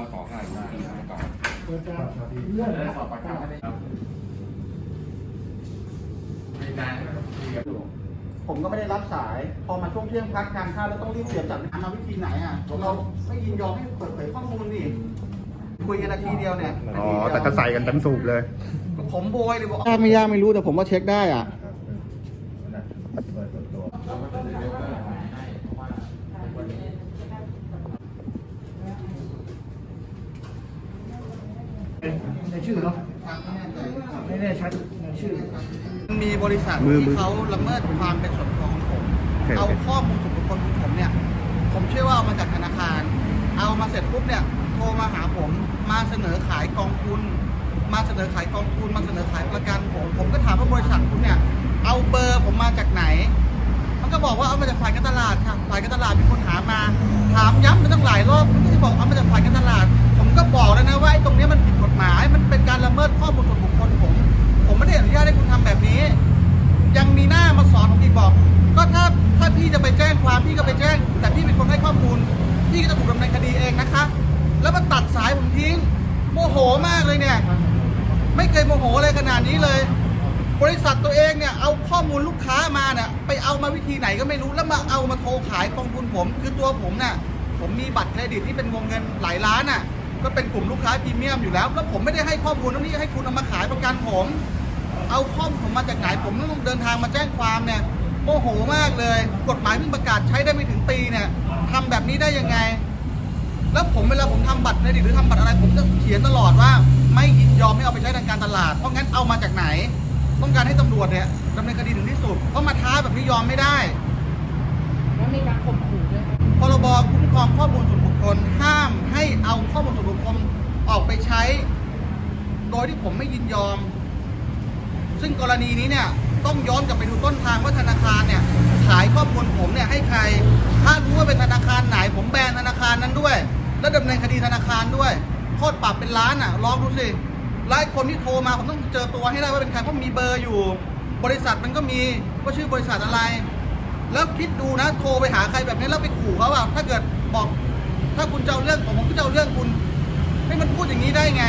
อให้ดูที่ให้ก่อนเปิดการเลื่อนแล้วสอบปากคำให้ได้ครับมีนานไหมครับคุยกับผมก็ไม่ได้รับสาย พอมาช่วงเที่ยงพักทานข้าวแล้วต้องรีบเสียบจากน้ำมาวิธีไหนอะ เราไม่ยินยอมให้เปิดเผยข้อมูลนี่คุยกันนาทีเดียวเนี่ยอ๋อ แต่ก็ใส่กันเต็มสูบเลย ผมโบยเลยบอกยากไม่ยากไม่รู้แต่ผมว่าเช็คได้อะ เราก็จะยกเลิกให้เพราะว่าวันนี้ ในชื่อเนาะไม่แน่ชัดในชื่อ มีบริษัทมือมืที่อเขาละเมิดความเป็นส่วนตัวของผมโอเคเอาข้อมูลส่วนบุคคลของผมเนี่ย ผมเชื่อว่าเอามาจากธนาคาร เอามาเสร็จปุ๊บเนี่ย โทรมาหาผม มาเสนอขายกองทุน มาเสนอขายกองทุน มาเสนอขายประกันผม ผมก็ถามว่าบริษัทคุณเนี่ย เอาเบอร์ผมมาจากไหน มันก็บอกว่าเอามาจากฝ่ายการตลาดค่ะฝ่ายการตลาดเป็นคนหามา ถามย้ำมันตั้งหลายรอบ มันก็จะบอกเอามาจากฝ่ายการตลาดผม ก็บอกแล้วนะว่าไอ้ตรงนี้มันผิดกฎหมาย มันเป็นการละเมิดข้อมูลส่วนบุคคลผม ผมไม่ได้อนุญาตให้คุณทำแบบนี้ ยังมีหน้ามาสอนผมอีกบอก ก็ถ้าถ้าพี่จะไปแจ้งความพี่ก็ไปแจ้ง แต่พี่เป็นคนให้ข้อมูล พี่ก็จะถูกดำเนินคดีเองนะคะ แล้วมันตัดสายผมทิ้ง โมโหมากเลยเนี่ย ไม่เคยโมโหเลยขนาดนี้เลย บริษัทตัวเองเนี่ยเอาข้อมูลลูกค้ามาเนี่ยไปเอามาวิธีไหนก็ไม่รู้ แล้วมาเอามาโทรขายกองทุนผม คือตัวผมเนี่ยผมมีบัตรเครดิตที่เป็นวงเงินหลายล้านอะ ก็เป็นกลุ่มลูกค้าพรีเมียมอยู่แล้ว แล้วผมไม่ได้ให้ข้อมูลตรงนี้ให้คุณเอามาขายประกันผม เอาข้อมูลผมมาจากไหนผมต้องเดินทางมาแจ้งความเนี่ยโมโหมากเลย กฎหมายเพิ่งประกาศใช้ได้ไม่ถึงปีเนี่ยทำแบบนี้ได้ยังไง แล้วผมเวลาผมทำบัตรเครดิตหรือทำบัตรอะไร ผมจะเขียนตลอดว่า ไม่ยินยอมไม่เอาไปใช้ทางการตลาด เพราะงั้นเอามาจากไหน ต้องการให้ตำรวจเนี่ยดำเนินคดีถึงที่สุด เพราะมาท้าแบบนี้ยอมไม่ได้ แล้วมีการข่มขู่ด้วยไหมพรบคุ้มครองข้อมูลส่วนบุคคลห้ามให้เอา ข้อมูลส่วนบุคคลออกไปใช้ โดยที่ผมไม่ยินยอม ซึ่งกรณีนี้เนี่ยต้องย้อนกลับไปดูต้นทางว่าธนาคารเนี่ยขายข้อมูลผมเนี่ยให้ใคร ถ้ารู้ว่าเป็นธนาคารไหน ผมแบนธนาคารนั้นด้วย แล้วดำเนินคดีธนาคารด้วยโทษปรับเป็นล้านอะลองดูสิแลวไอ้คนที่โทรมาผมต้องเจอตัวให้ได้ว่าเป็นใครเพราะมีเบอร์อยู่ บริษัทมันก็มีว่าชื่อบริษัทอะไร แล้วคิดดูนะโทรไปหาใครแบบนี้แล้วไปขู่เขาว่าถ้าเกิดบอก ถ้าคุณจะเอาเรื่องผมผมก็จะเอาเรื่องคุณให้มันพูดอย่างนี้ได้ไง